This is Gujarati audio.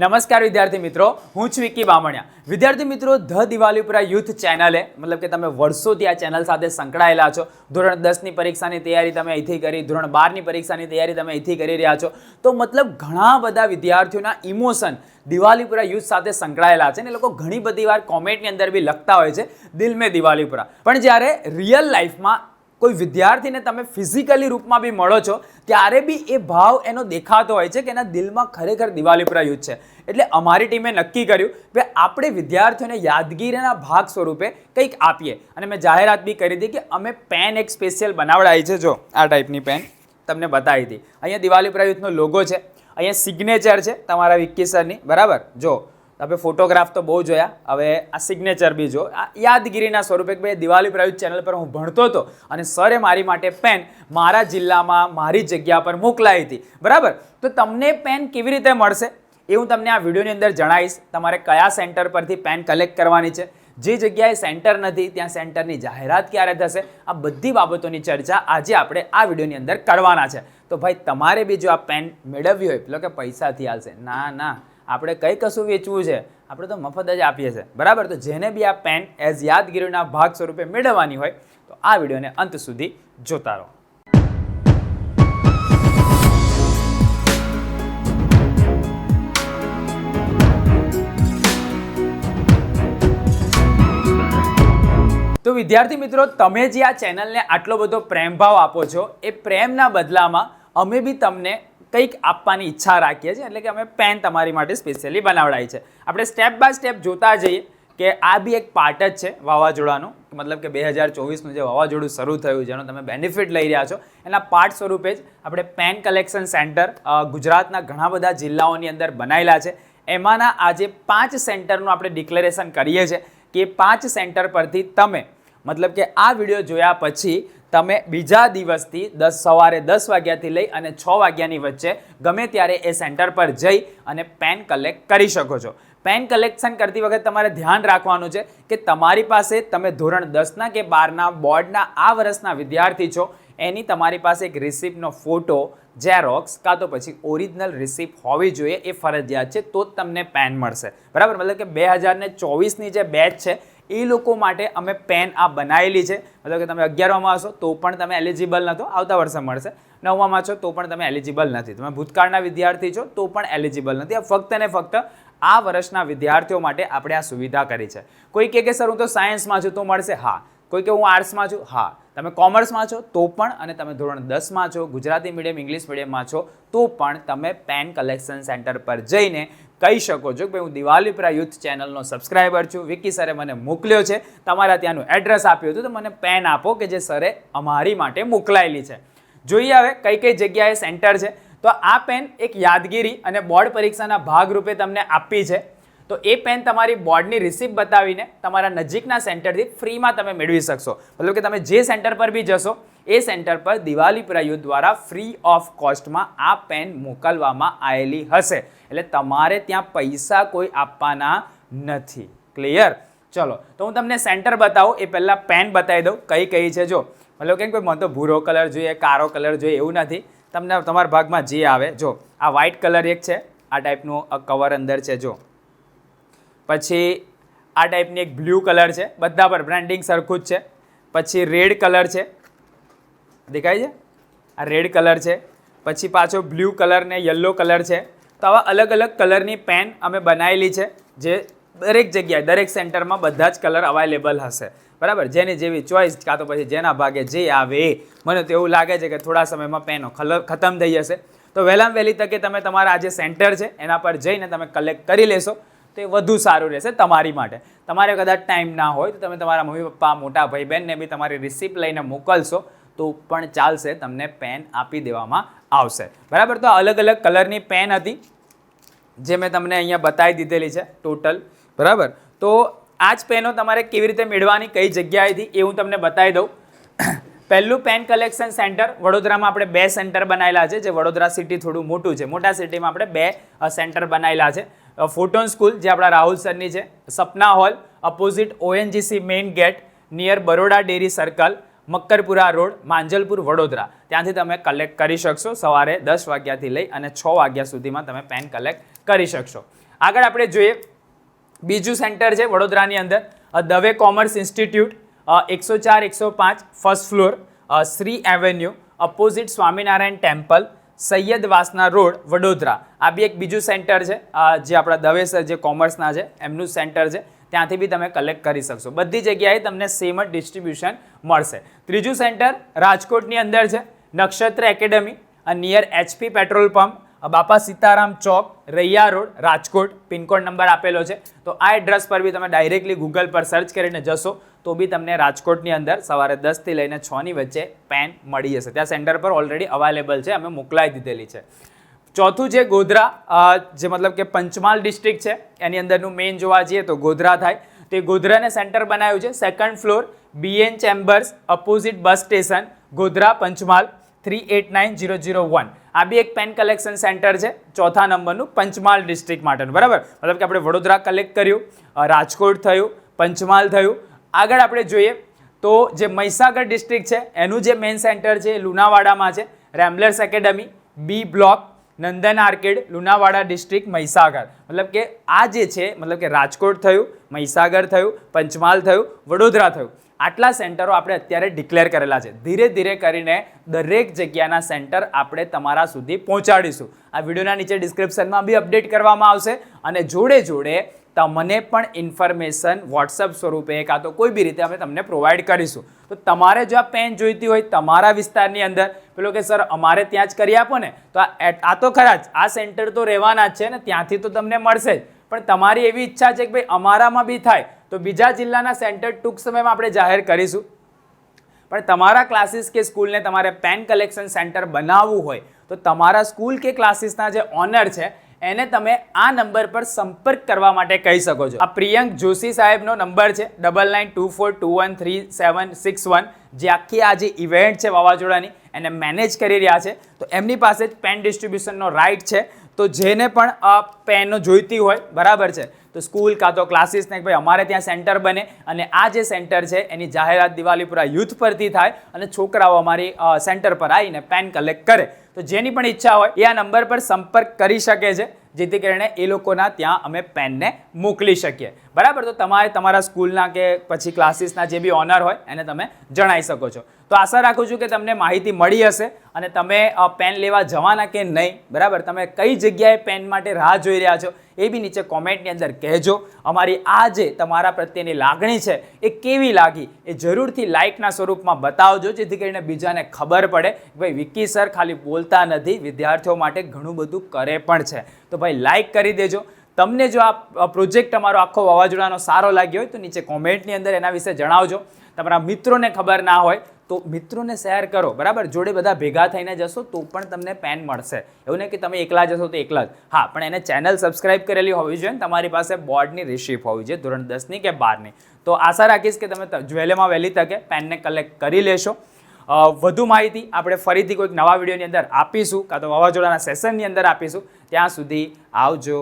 નમસ્કાર વિદ્યાર્થી મિત્રો, હું છું વિકી બામણિયા. વિદ્યાર્થી મિત્રો, ધ દિવાલીપુરા યુથ ચેનલે, મતલબ કે તમે વર્ષોથી આ ચેનલ સાથે સંકળાયેલા છો. ધોરણ દસની પરીક્ષાની તૈયારી તમે અહીંથી કરી, ધોરણ બારની પરીક્ષાની તૈયારી તમે અહીંથી કરી રહ્યા છો. તો મતલબ ઘણા બધા વિદ્યાર્થીઓના ઇમોશન દિવાલીપુરા યુથ સાથે સંકળાયેલા છે ને એ લોકો ઘણી બધી વાર કોમેન્ટની અંદર બી લખતા હોય છે, દિલ મેં દિવાલીપુરા. પણ જ્યારે રિયલ લાઈફમાં કોઈ વિદ્યાર્થીને તમે ફિઝિકલી રૂપમાં બી મળો છો, ત્યારે બી એ ભાવ એનો દેખાતો હોય છે કે એના દિલમાં ખરેખર દિવાલીપુરા યુદ્ધ છે. એટલે અમારી ટીમે નક્કી કર્યું કે આપણે વિદ્યાર્થીઓને યાદગીરીના ભાગ સ્વરૂપે કંઈક આપીએ. અને મેં જાહેરાત બી કરી હતી કે અમે પેન એક સ્પેશિયલ બનાવડાવી છે, જો આ ટાઈપની પેન તમને બતાવી હતી. અહીંયા દિવાળી યુથનો લોગો છે, અહીંયા સિગ્નેચર છે તમારા વિક્કી સરની બરાબર? જો તમે ફોટોગ્રાફ તો બહુ જોયા. હવે આ સિગ્નેચર બી જો. આ યાદગીરીના સ્વરૂપે ભાઈ દિવાળી પ્રાયુત ચેનલ પર હું ભણતો હતો અને સરે મારી માટે પેન મારા જિલ્લામાં મારી જગ્યા પર મોકલાવી હતી. બરાબર? તો તમને પેન કેવી રીતે મળશે? એ હું તમને આ વિડીયોની અંદર જણાવીશ. તમારે કયા સેન્ટર પરથી પેન કલેક્ટ કરવાની છે? જે જગ્યાએ સેન્ટર નથી, ત્યાં સેન્ટરની જાહેરાત ક્યારે થશે? આ બધી બાબતોની ચર્ચા આજે આપણે આ વિડીયોની અંદર કરવાના છે. તો ભાઈ, તમારે બી જો આ પેન મેળવવી હોય, પેલો કે પૈસાથી હાલશે. ના ના. આપણે કઈ કશું વેચવું છે, આપણે તો મફત જ આપીએ છીએ. બરાબર? તો જેને બી આ પેન એઝ યાદગીરીના ભાગ સ્વરૂપે મેળવવાની હોય, તો આ વિડીયોને અંત સુધી જોતા રહો. તો વિદ્યાર્થી મિત્રો, તમે જે આ ચેનલને આટલો બધો પ્રેમભાવ આપો છો, એ પ્રેમના બદલામાં અમે બી તમને કંઈક આપવાની ઈચ્છા રાખીએ છીએ, એટલે કે અમે પેન તમારી માટે સ્પેશિયલી બનાવડાવી છે. આપણે સ્ટેપ બાય સ્ટેપ જોતા જઈએ કે આ બી એક પાર્ટ જ છે વાવાઝોડાનું. મતલબ કે બે હજાર ચોવીસનું જે વાવાઝોડું શરૂ થયું, જેનો તમે બેનિફિટ લઈ રહ્યા છો, એના પાર્ટ સ્વરૂપે જ આપણે પેન કલેક્શન સેન્ટર ગુજરાતના ઘણા બધા જિલ્લાઓની અંદર બનાવેલા છે. એમાંના આજે પાંચ સેન્ટરનું આપણે ડિક્લેરેશન કરીએ છીએ કે પાંચ સેન્ટર પરથી તમે મતલબ કે આ વીડિયો જોયા પછી તમે બીજા દિવસથી દસ સવારે દસ વાગ્યાથી લઈ અને છ વાગ્યાની વચ્ચે ગમે ત્યારે એ સેન્ટર પર જઈ અને પેન કલેક્ટ કરી શકો છો. પેન કલેક્શન કરતી વખતે તમારે ધ્યાન રાખવાનું છે કે તમારી પાસે તમે ધોરણ દસના કે બારના બોર્ડના આ વર્ષના વિદ્યાર્થી છો, એની તમારી પાસે એક રિસિપ્ટનો ફોટો જેરોક્સ કાં તો પછી ઓરિજિનલ રિસિપ્ટ હોવી જોઈએ એ ફરજિયાત છે, તો જ તમને પેન મળશે. બરાબર? મતલબ કે બે હજારને ચોવીસની જે બેચ છે એ લોકો માટે અમે પેન આ બનાવેલી છે. મતલબ કે તમે અગિયારમાં હશો, તો પણ તમે એલિજિબલ નહોતો આવતા વર્ષે મળશે. નવમાં છો, તો પણ તમે એલિજિબલ નથી. તમે ભૂતકાળના વિદ્યાર્થી છો, તો પણ એલિજિબલ નથી. આ ફક્ત ને ફક્ત આ વર્ષના વિદ્યાર્થીઓ માટે આપણે આ સુવિધા કરી છે. કોઈ કહે કે, સર, હું તો સાયન્સમાં છું, તો મળશે. હા. કોઈ કે હું આર્ટ્સમાં છું. હા. તમે કોમર્સમાં છો, તો પણ, અને તમે ધોરણ દસમાં છો, ગુજરાતી મીડિયમ ઇંગ્લિશ મીડિયમમાં છો, તો પણ તમે પેન કલેક્શન સેન્ટર પર જઈને કહી શકો છો કે ભાઈ હું દિવાલીપરા યુથ ચેનલનો સબસ્ક્રાઈબર છું. વિકી સરે મને મોકલ્યો છે. તમારા ત્યાંનું એડ્રેસ આપ્યું હતું તો મને પેન આપો કે જે સરે અમારી માટે મોકલાયેલી છે. જોઈએ હવે કઈ કઈ જગ્યાએ સેન્ટર છે. તો આ પેન એક યાદગીરી અને બોર્ડ પરીક્ષાના ભાગરૂપે તમને આપી છે. તો એ પેન તમારી બોર્ડની રિસિપ્ટ બતાવીને તમારા નજીકના સેન્ટરથી ફ્રીમાં તમે મેળવી શકશો. મતલબ કે તમે જે સેન્ટર પર બી જશો એ સેન્ટર પર દિવાલીપુરા યુથ દ્વારા ફ્રી ઓફ કોસ્ટમાં આ પેન મોકલવામાં આવેલી હશે. એટલે તમારે ત્યાં પૈસા કોઈ આપવાના નથી. ક્લિયર ચલો, તો હું તમને સેન્ટર બતાવું. એ પહેલાં પેન બતાવી દઉં. કઈ કઈ છે જો? મતલબ કે મને તો ભૂરો કલર જોઈએ કાળો કલર જોઈએ, એવું નથી. તમને તમારા ભાગમાં જે આવે, જો, આ વ્હાઇટ કલર એક છે. આ ટાઈપનું કવર અંદર છે, જો. પછી આ ટાઈપની એક બ્લુ કલર છે. બધા પર બ્રાન્ડિંગ સરખું જ છે. પછી રેડ કલર છે. દેખાય છે? આ રેડ કલર છે. પછી પાછો બ્લુ કલર ને યલો કલર છે. તો આવા અલગ અલગ કલરની પેન અમે બનાવેલી છે, જે દરેક જગ્યાએ, દરેક સેન્ટરમાં બધા જ કલર અવાઇલેબલ હશે. બરાબર? જેની જેવી ચોઈસ કાં તો પછી જેના ભાગે જે આવે એ મને તો એવું લાગે છે કે થોડા સમયમાં પેનો કલર ખતમ થઈ જશે. તો વહેલામાં વહેલી તકે તમે તમારા આ જે સેન્ટર છે, એના પર જઈને તમે કલેક્ટ કરી લેશો. તો એ વધુ સારું રહેશે તમારી માટે. તમારે કદાચ ટાઈમ ના હોય તો તમે તમારા મમ્મી પપ્પા, મોટા ભાઈ બહેનને બી તમારી રિસિપ્ટ લઈને મોકલશો. તો પણ ચાલશે, તમને પેન આપી દેવામાં આવશે. બરાબર? તો અલગ અલગ કલરની પેન હતી, જે મેં તમને અહીંયા બતાવી દીધેલી છે ટોટલ બરાબર? તો આ જ પેનો તમારે કેવી રીતે મેળવવાની, કઈ જગ્યાએથી, એ હું તમને બતાવી દઉં. પહેલું પેન કલેક્શન સેન્ટર વડોદરામાં આપણે બે સેન્ટર બનાવેલા છે, જે વડોદરા સિટી થોડું મોટું છે. મોટા સિટીમાં આપણે બે સેન્ટર બનાવેલા છે. ફોટોન સ્કૂલ જે આપણા રાહુલ સરની છે, Sapna hall opposite ONGC main gate near Baroda dairy circle Makarpura road, Manjalpur, Vadodara. ત્યાંથી તમે કલેક્ટ કરી શકશો. સવારે દસ વાગ્યાથી લઈ અને છ વાગ્યા સુધીમાં તમે પેન કલેક્ટ કરી શકશો. આગળ આપણે જોઈએ, બીજું સેન્ટર છે વડોદરાની અંદર. દવે કોમર્સ ઇન્સ્ટિટ્યૂટ એકસો ચાર, એકસો પાંચ first floor Shri avenue opposite Swaminarayan temple Sayed Vasna road, Vadodara. આ બી એક બીજું સેન્ટર છે. જે આપણા દવે સર જે કોમર્સના છે, એમનું સેન્ટર છે. ત્યાંથી બી તમે કલેક્ટ કરી શકશો. બધી જગ્યાએ તમને સેમ જ ડિસ્ટ્રીબ્યુશન મળશે. ત્રીજું સેન્ટર રાજકોટની અંદર છે, Nakshatra academy near HP petrol pump Bapa Sitaram chowk, Raiya road, Rajkot pincode number આપેલો છે. તો આ એડ્રેસ પર બી તમે ડાયરેક્ટલી ગૂગલ પર સર્ચ કરીને જશો, તો બી તમને રાજકોટની અંદર સવારે દસથી લઈને છની વચ્ચે પેન મળી જશે. ત્યાં સેન્ટર પર ઓલરેડી અવેલેબલ છે, અમે મોકલાવી દીધેલી છે. ચોથું છે ગોધરા જે મતલબ કે પંચમહાલ ડિસ્ટ્રિક્ટ છે, એની અંદરનું મેઇન જોવા જઈએ તો ગોધરા થાય. તે ગોધરાને સેન્ટર બનાવ્યું છે second floor BN chambers opposite bus station Godhra Panchmahal three eight nine zero zero one આ બી એક પેન કલેક્શન સેન્ટર છે, ચોથા નંબરનું પંચમહાલ ડિસ્ટ્રિક્ટ માટેનું. બરાબર? મતલબ કે આપણે વડોદરા કલેક્ટ કર્યું રાજકોટ થયું, પંચમહાલ થયું. આગળ આપણે જોઈએ તો જે મહીસાગર ડિસ્ટ્રિક્ટ છે, એનું જે મેઇન સેન્ટર છે, એ લુણાવાડામાં છે Ramblers academy B block Nandan arcade, Lunawada district, Mahisagar. મતલબ કે આ જે છે, મતલબ કે રાજકોટ થયું, મહીસાગર થયું, પંચમહાલ થયું, વડોદરા થયું. આટલા સેન્ટરો આપણે અત્યારે ડિક્લેર કરેલા છે. ધીરે ધીરે કરીને દરેક જગ્યાના સેન્ટર આપણે તમારા સુધી પહોંચાડીશું. આ વિડીયોના નીચે ડિસ્ક્રિપ્શનમાં બી અપડેટ કરવામાં આવશે અને જોડે જોડે તમને પણ ઇન્ફોર્મેશન વોટ્સઅપ સ્વરૂપે કાં તો કોઈ બી રીતે અમે તમને પ્રોવાઈડ કરીશું. તો તમારે જો આ પેન જોઈતી હોય તમારા વિસ્તારની અંદર, પેલો કે, સર, અમારે ત્યાં જ કરી આપો ને. તો આ આ તો ખરા જ. આ સેન્ટર તો રહેવાના જ છે ને, ત્યાંથી તો તમને મળશે જ. પણ તમારી એવી ઈચ્છા છે કે ભાઈ અમારામાં બી થાય, તો બીજા જિલ્લાના સેન્ટર ટૂંક સમયમાં આપણે જાહેર કરીશું. પણ તમારા ક્લાસીસ કે સ્કૂલને તમારે પેન કલેક્શન સેન્ટર બનાવવું હોય, તો તમારા સ્કૂલ કે ક્લાસીસના જે ઓનર છે એને તમે આ નંબર પર સંપર્ક કરવા માટે કહી શકો છો. આ પ્રિયંક જોશી સાહેબનો નંબર છે double nine two four two one three seven six one જે આખી આ જે ઇવેન્ટ છે વાવાઝોડાની, એને મેનેજ કરી રહ્યા છે. તો એમની પાસે જ પેન ડિસ્ટ્રીબ્યુશનનો રાઇટ છે. તો જેને પણ આ પેનો જોઈતી હોય, બરાબર છે? તો સ્કૂલ કાં તો ક્લાસીસને ભાઈ અમારે ત્યાં સેન્ટર બને અને આ જે સેન્ટર છે, એની જાહેરાત દિવાળીપુરા યુથ પરથી થાય અને છોકરાઓ અમારી સેન્ટર પર આવીને પેન કલેક્ટ કરે. તો જેની પણ ઈચ્છા હોય, એ આ નંબર પર સંપર્ક કરી શકે છે, જેથી કરીને એ લોકોના ત્યાં અમે પેનને મોકલી શકીએ. બરાબર? તો તમારે તમારા સ્કૂલના કે પછી ક્લાસીસના જે બી ઓનર હોય, એને તમે જણાવી શકો છો. તો આશા રાખું છું કે તમને માહિતી મળી હશે અને તમે પેન લેવા જવાના કે નહીં, બરાબર? તમે કઈ જગ્યાએ પેન માટે રાહ જોઈ રહ્યા છો એ બી નીચે કોમેન્ટની અંદર કહેજો. અમારી આ જે તમારા પ્રત્યેની લાગણી છે એ કેવી લાગી એ જરૂરથી લાઇકના સ્વરૂપમાં બતાવજો, જેથી કરીને બીજાને ખબર પડે કે ભાઈ વિકી સર ખાલી બોલતા નથી, વિદ્યાર્થીઓ માટે ઘણું બધું કરે પણ છે. તો ભાઈ લાઇક કરી દેજો તમને જો આ પ્રોજેક્ટ અમારો આખો વાવાઝોડાનો સારો લાગ્યો હોય તો નીચે કોમેન્ટની અંદર એના વિશે જણાવજો. તમારા મિત્રોને ખબર ના હોય તો મિત્રોને શેર કરો, બરાબર? જોડે બધા ભેગા થઈને જશો તો પણ તમને પેન મળશે. એવું નહીં કે તમે એકલા જશો તો એકલા જ. હા, પણ એને ચેનલ સબસ્ક્રાઇબ કરેલી હોવી જોઈએ ને તમારી પાસે બોર્ડની રિસીપ હોવી જોઈએ, ધોરણ દસની કે બારની. તો આશા રાખીશ કે તમે વહેલેમાં વહેલી તકે પેનને કલેક્ટ કરી લેશો. વધુ માહિતી આપણે ફરીથી કોઈક નવા વિડીયોની અંદર આપીશું, કાં તો વાવાઝોડાના સેશનની અંદર આપીશું. ત્યાં સુધી આવજો.